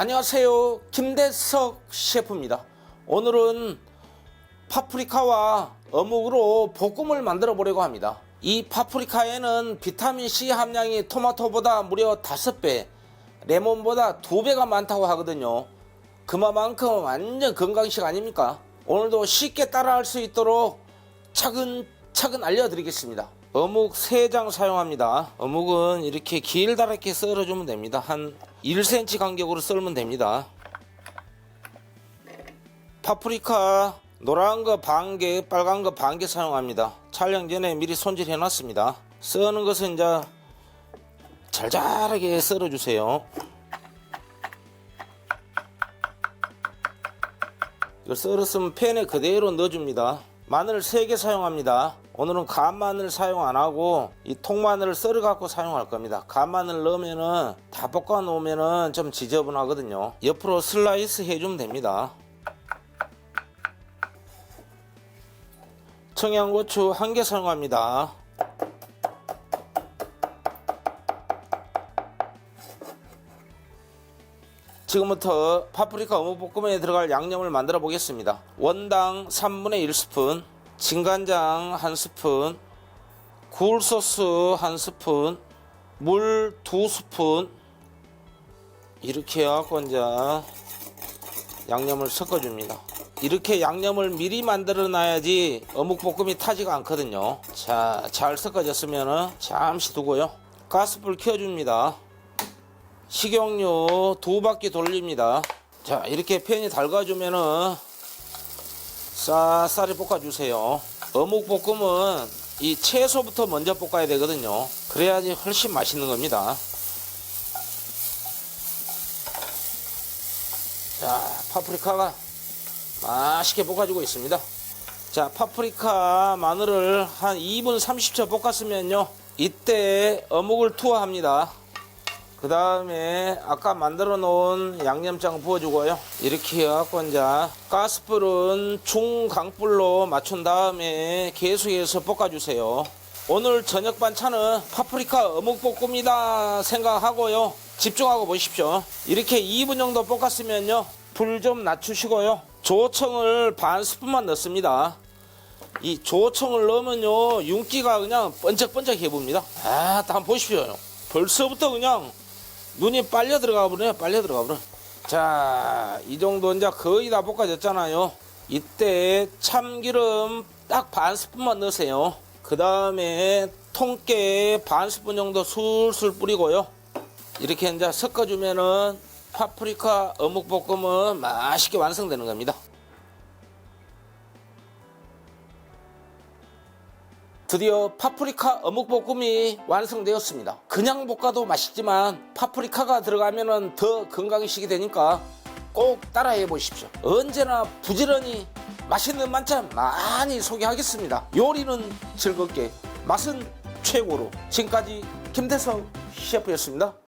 안녕하세요. 김대석 셰프입니다. 오늘은 파프리카와 어묵으로 볶음을 만들어 보려고 합니다. 이 파프리카에는 비타민C 함량이 토마토보다 무려 5배, 레몬보다 2배가 많다고 하거든요. 그만큼 완전 건강식 아닙니까? 오늘도 쉽게 따라할 수 있도록 차근차근 알려드리겠습니다. 어묵 3장 사용합니다. 어묵은 이렇게 길다랗게 썰어주면 됩니다. 한 1cm 간격으로 썰면 됩니다. 파프리카 노란 거 반 개, 빨간 거 반 개 사용합니다. 촬영 전에 미리 손질해 놨습니다. 써는 것은 이제 잘잘하게 썰어 주세요. 이걸 썰었으면 팬에 그대로 넣어줍니다. 마늘 3개 사용합니다. 오늘은 간마늘 사용 안 하고 이 통마늘을 썰어 갖고 사용할 겁니다. 간마늘 넣으면은 다 볶아 놓으면은 좀 지저분하거든요. 옆으로 슬라이스 해주면 됩니다. 청양고추 한 개 사용합니다. 지금부터 파프리카 어묵볶음에 들어갈 양념을 만들어 보겠습니다. 원당 3분의 1스푼, 진간장 1스푼, 굴소스 1스푼, 물 2스푼 이렇게 해갖고 이제 양념을 섞어줍니다. 이렇게 양념을 미리 만들어 놔야지 어묵볶음이 타지가 않거든요. 자, 잘 섞어졌으면 잠시 두고요. 가스불 켜줍니다. 식용유 두 바퀴 돌립니다. 자, 이렇게 팬이 달궈주면은 싸싸리 볶아주세요. 어묵볶음은 이 채소부터 먼저 볶아야 되거든요. 그래야지 훨씬 맛있는 겁니다. 자, 파프리카가 맛있게 볶아주고 있습니다. 자, 파프리카 마늘을 한 2분 30초 볶았으면요. 이때 어묵을 투하합니다. 그 다음에 아까 만들어 놓은 양념장 부어주고요. 이렇게 해갖고 이제 가스불은 중강불로 맞춘 다음에 계속해서 볶아주세요. 오늘 저녁 반찬은 파프리카 어묵볶음이다 생각하고요. 집중하고 보십시오. 이렇게 2분 정도 볶았으면요. 불 좀 낮추시고요. 조청을 반 스푼만 넣습니다. 이 조청을 넣으면요. 윤기가 그냥 번쩍번쩍 해봅니다. 아, 한번 보십시오. 벌써부터 그냥 눈이 빨려 들어가 버려요. 빨려 들어가 버려. 자, 이 정도 이제 거의 다 볶아졌잖아요. 이때 참기름 딱 반 스푼만 넣으세요. 그 다음에 통깨 반 스푼 정도 술술 뿌리고요. 이렇게 이제 섞어주면은 파프리카 어묵볶음은 맛있게 완성되는 겁니다. 드디어 파프리카 어묵볶음이 완성되었습니다. 그냥 볶아도 맛있지만 파프리카가 들어가면 더 건강식이 되니까 꼭 따라해 보십시오. 언제나 부지런히 맛있는 만찬 많이 소개하겠습니다. 요리는 즐겁게, 맛은 최고로. 지금까지 김대성 셰프였습니다.